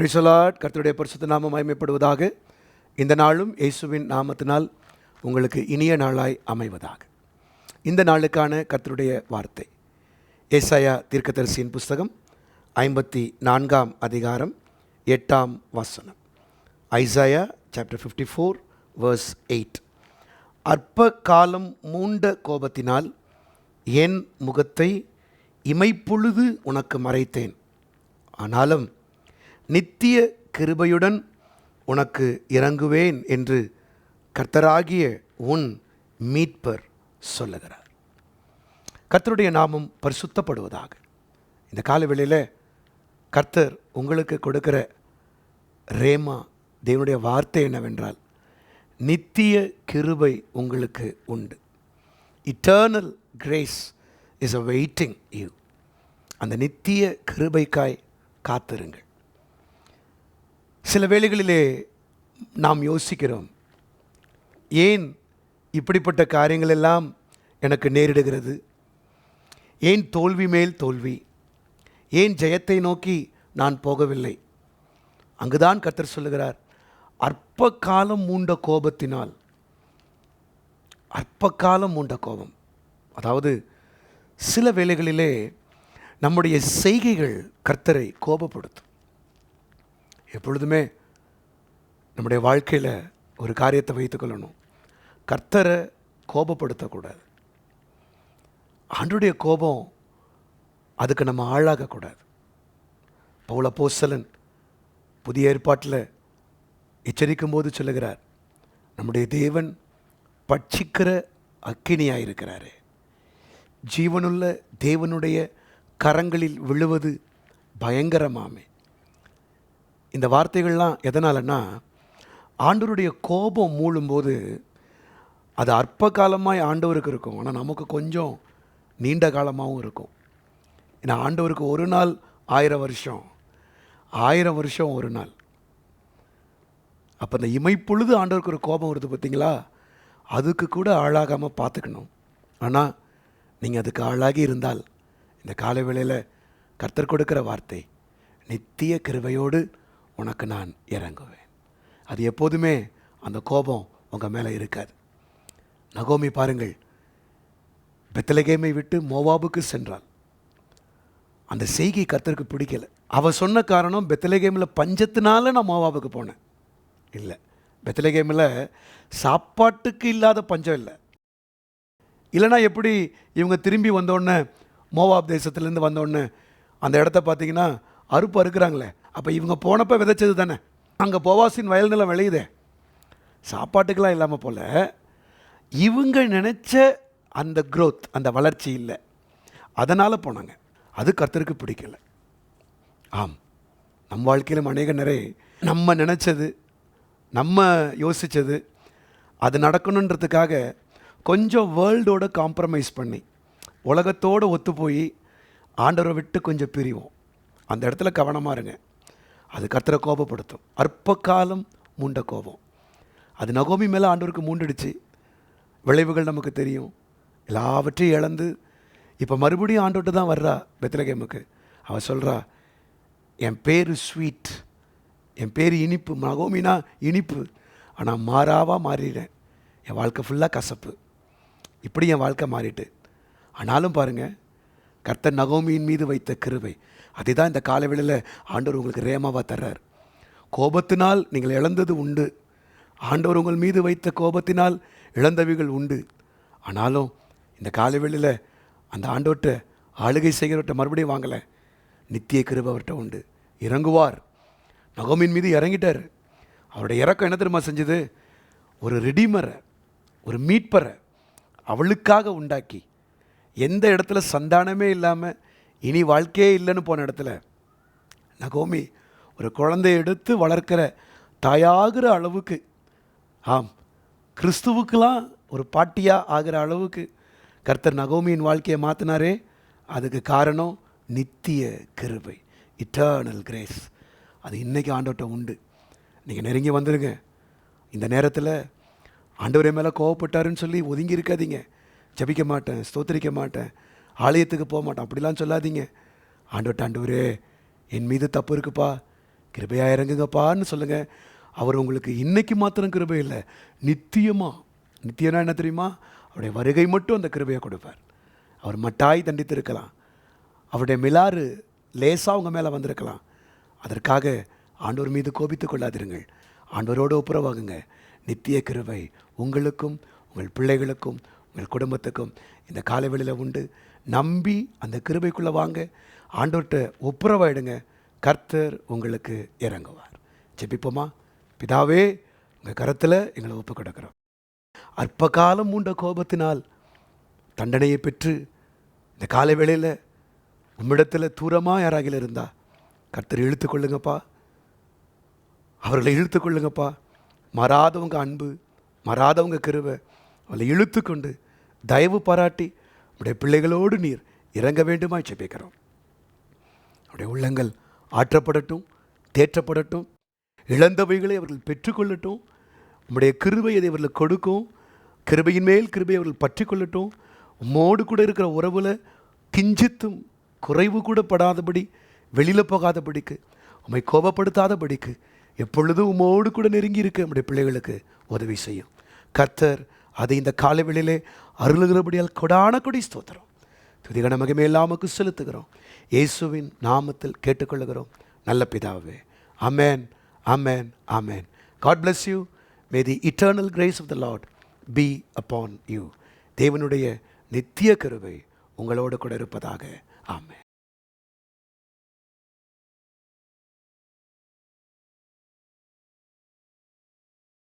பிரிசலாட் கர்த்தருடைய பரிசுத்த நாமம் மயமைப்படுவதாக இந்த நாளும் இயேசுவின் நாமத்தினால் உங்களுக்கு இனிய நாளாய் அமைவதாக. இந்த நாளுக்கான கர்த்தருடைய வார்த்தை. ஏசாயா தீர்க்கதரிசியின் புஸ்தகம் ஐம்பத்தி நான்காம் அதிகாரம் எட்டாம் வசனம். Isaiah chapter fifty four verse eight அற்ப காலம் மூண்ட கோபத்தினால் என் முகத்தை இமைப்பொழுது உனக்கு மறைத்தேன். ஆனாலும் நித்திய கிருபையுடன் உனக்கு இறங்குவேன் என்று கர்த்தராகிய உன் மீட்பர் சொல்லுகிறார். கர்த்தருடைய நாமம் பரிசுத்தப்படுவதாக. இந்த காலவெளியில் கர்த்தர் உங்களுக்கு கொடுக்கிற ரேமா தேவனுடைய வார்த்தை என்னவென்றால் நித்திய கிருபை உங்களுக்கு உண்டு. Eternal grace is awaiting you அந்த நித்திய கிருபைக்காய் காத்திருங்கள். சில வேளைகளிலே நாம் யோசிக்கிறோம் ஏன் இப்படிப்பட்ட காரியங்கள் எல்லாம் எனக்கு நேரிடுகிறது? ஏன் தோல்வி மேல் தோல்வி? ஏன் ஜெயத்தை நோக்கி நான் போகவில்லை? அங்குதான் கர்த்தர் சொல்லுகிறார் அற்ப காலம் மூண்ட கோபத்தினால். அற்ப காலம் மூண்ட கோபம். அதாவது சில வேளைகளிலே நம்முடைய செய்கைகள் கர்த்தரை கோபப்படுத்தும். எப்பொழுதுமே நம்முடைய வாழ்க்கையில் ஒரு காரியத்தை வைத்துக்கொள்ளணும் கர்த்தரை கோபப்படுத்தக்கூடாது. ஆண்டுடைய கோபம் அதுக்கு நம்ம ஆளாகக்கூடாது. பவுல போசலன் புதிய ஏற்பாட்டில் எச்சரிக்கும் போது சொல்லுகிறார் நம்முடைய தேவன் பட்சிக்கிற அக்கினியாக இருக்கிறாரே ஜீவனுள்ள தேவனுடைய கரங்களில் விழுவது பயங்கரமாமே. இந்த வார்த்தைகள்லாம் எதனாலன்னா ஆண்டவருடைய கோபம் மூழும்போது அது அற்ப காலமாய் ஆண்டவருக்கு இருக்கும். ஆனால் நமக்கு கொஞ்சம் நீண்ட காலமாகவும் இருக்கும். ஏன்னா ஆண்டவருக்கு ஒரு நாள் ஆயிரம் வருஷம். ஆயிரம் வருஷம் ஒரு நாள். அப்போ இந்த இமைப்பொழுது ஆண்டவருக்கு ஒரு கோபம் வருது பார்த்தீங்களா அதுக்கு கூட ஆளாகாமல் பார்த்துக்கணும். ஆனால் நீங்கள் அதுக்கு ஆளாகி இருந்தால் இந்த காலை வேளையில் கர்த்தர் கொடுக்கிற வார்த்தை நித்திய கிருவையோடு உனக்கு நான் இறங்குவேன். அது எப்போதுமே அந்த கோபம் உங்கள் மேலே இருக்காது. நகோமி பாருங்கள். பெத்தலகேமை விட்டு மோவாபுக்கு சென்றாள். அந்த செய்கை கத்தருக்கு பிடிக்கல. அவ சொன்ன காரணம் பெத்தலகேமில் பஞ்சத்தினால நான் மோவாபுக்கு போனேன். இல்லை. பெத்தலகேமில் சாப்பாட்டுக்கு இல்லாத பஞ்சம் இல்லை. இல்லைனா எப்படி இவங்க திரும்பி வந்தோடனே மோவாப் தேசத்துலேருந்து வந்தோடனே அந்த இடத்த பார்த்தீங்கன்னா அறுப்பு அறுக்கிறாங்களே. அப்போ இவங்க போனப்போ விதைச்சது தானே? அங்கே போவாசின் வயல் நிலம் விளையுதே. சாப்பாட்டுக்கெல்லாம் இல்லாமல் போல் இவங்க நினச்ச அந்த க்ரோத் அந்த வளர்ச்சி இல்லை. அதனால் போனாங்க. அது கர்த்தருக்கு பிடிக்கல. ஆம். நம் வாழ்க்கையிலும் அநேக நிறைய நம்ம நினச்சது நம்ம யோசித்தது அது நடக்கணுன்றதுக்காக கொஞ்சம் வேர்ல்டோட காம்ப்ரமைஸ் பண்ணி உலகத்தோடு ஒத்து போய் ஆண்டவரை விட்டு கொஞ்சம் பிரிவோம். அந்த இடத்துல கவனமாக இருங்க. அது கர்த்தரை கோபப்படுத்தும். அற்ப காலம் மூண்ட கோபம். அது நகோமி மேலே ஆண்டவருக்கு மூண்டுடுச்சு. விளைவுகள் நமக்கு தெரியும். எல்லாவற்றையும் இழந்து இப்போ மறுபடியும் ஆண்டோட்டு தான் வர்றா பெத்லகேமுக்கு. அவள் சொல்கிறா என் பேர் ஸ்வீட். என் பேர் இனிப்பு. நகோமினா இனிப்பு. ஆனால் மாறாவாக மாறிடுறேன். என் வாழ்க்கை ஃபுல்லாக கசப்பு. இப்படி என் வாழ்க்கை மாறிட்டு. ஆனாலும் பாருங்கள் கர்த்தர் நகோமியின் மீது வைத்த கிருவை அதை தான் இந்த காலவெளியில் ஆண்டவர் உங்களுக்கு ரேமாவாக தர்றார். கோபத்தினால் நீங்கள் இழந்தது உண்டு. ஆண்டவர் உங்கள் மீது வைத்த கோபத்தினால் இழந்தவைகள் உண்டு. ஆனாலும் இந்த காலவெளியில் அந்த ஆண்டவர்கிட்ட ஆளுகை செய்கிறவர்கிட்ட மறுபடியும் வாங்கலை. நித்திய கிருபவர்கிட்ட உண்டு. இறங்குவார். நகோமின் மீது இறங்கிட்டார். அவருடைய இறக்கம் என்ன தெரியுமா செஞ்சது? ஒரு ரெடிமரை ஒரு மீட்பரை அவளுக்காக உண்டாக்கி எந்த இடத்துல சந்தானமே இல்லாமல் இனி வாழ்க்கையே இல்லைன்னு போன இடத்துல நகோமி ஒரு குழந்தைய எடுத்து வளர்க்கிற தாயாகிற அளவுக்கு ஆம் கிறிஸ்துவுக்கெலாம் ஒரு பாட்டியாக ஆகிற அளவுக்கு கர்த்தர் நகோமியின் வாழ்க்கையை மாற்றினாரே அதுக்கு காரணம் நித்திய கிருபை இட்டர்னல் கிரேஸ் அது இன்றைக்கி ஆண்டோட்ட உண்டு. நீங்கள் நெருங்கி வந்துடுங்க இந்த நேரத்தில் ஆண்டவரே மேலே கோவப்பட்டாருன்னு சொல்லி ஒதுங்கி இருக்காதீங்க. ஜபிக்க மாட்டேன் ஸ்தோத்திரிக்க மாட்டேன். ஆலயத்துக்கு போக மாட்டோம். அப்படிலாம் சொல்லாதீங்க. ஆண்டோட்ட ஆண்டவரே என் மீது தப்பு இருக்குப்பா. கிருபையாக இறங்குங்கப்பான்னு சொல்லுங்கள் அவர் உங்களுக்கு இன்றைக்கி மாத்திரம் கிருபை இல்லை. நித்தியமாக நித்தியம்னா என்ன தெரியுமா? அவருடைய வருகை மட்டும் அந்த கிருபையை கொடுப்பார். அவர் மட்டாய் தண்டித்திருக்கலாம். அவருடைய மிலாறு லேசாக அவங்க மேலே வந்திருக்கலாம். அதற்காக ஆண்டவர் மீது கோபித்து கொள்ளாதிருங்கள். ஆண்டவரோடு ஒப்புரவாகுங்க. நித்திய கிருபை உங்களுக்கும் உங்கள் பிள்ளைகளுக்கும் உங்கள் குடும்பத்துக்கும் இந்த காலவெளியில் உண்டு. நம்பி அந்த கிருபைக்குள்ளே வாங்க. ஆண்டோர்கிட்ட ஒப்புரவாயிடுங்க கர்த்தர் உங்களுக்கு இறங்குவார். ஜெபிப்போமா? பிதாவே உங்கள் கரத்தில் எங்களை ஒப்பு கொடுக்குறோம். அற்ப காலம் மூண்ட கோபத்தினால் தண்டனையை பெற்று இந்த காலை வேளையில் உம்மிடத்தில் தூரமாக யாராகில் இருந்தா கர்த்தர் இழுத்து கொள்ளுங்கப்பா. அவர்களை இழுத்து கொள்ளுங்கப்பா. மறாதவங்க அன்பு மறாதவங்க கிருவை அவளை இழுத்து கொண்டு தயவு பாராட்டி உடைய பிள்ளைகளோடு நீர் இறங்க வேண்டுமாய் ஜெபிக்கிறோம். அவருடைய உள்ளங்கள் ஆற்றப்படட்டும் தேற்றப்படட்டும் இழந்தவைகளை அவர்கள் பெற்றுக்கொள்ளட்டும் உம்முடைய கிருபை அதை அவர்களுக்கு கொடுக்கும் கிருபையின் மேல் கிருபை அவர்கள் பற்றி கொள்ளட்டும் உம்மோடு கூட இருக்கிற உறவில் கிஞ்சித்தும் குறைவு கூட படாதபடி வெளியில் போகாதபடிக்கு உம்மை கோபப்படுத்தாதபடிக்கு எப்பொழுதும் உம்மோடு கூட நெருங்கி இருக்க நம்முடைய பிள்ளைகளுக்கு உதவி செய்யும். கர்த்தர் அதை இந்த காலவெளியிலே அருளுகிறபடியால் கொடான கொடி ஸ்தோத்திரம். துதிகன மகிமை எல்லாமுக்கு செலுத்துகிறோம். இயேசுவின் நாமத்தில் கேட்டுக்கொள்ளுகிறோம். நல்ல பிதாவே. Amen amen amen God bless you may the eternal grace of the lord be upon you தேவனுடைய நித்திய கருவை உங்களோடு கூட இருப்பதாக. ஆமே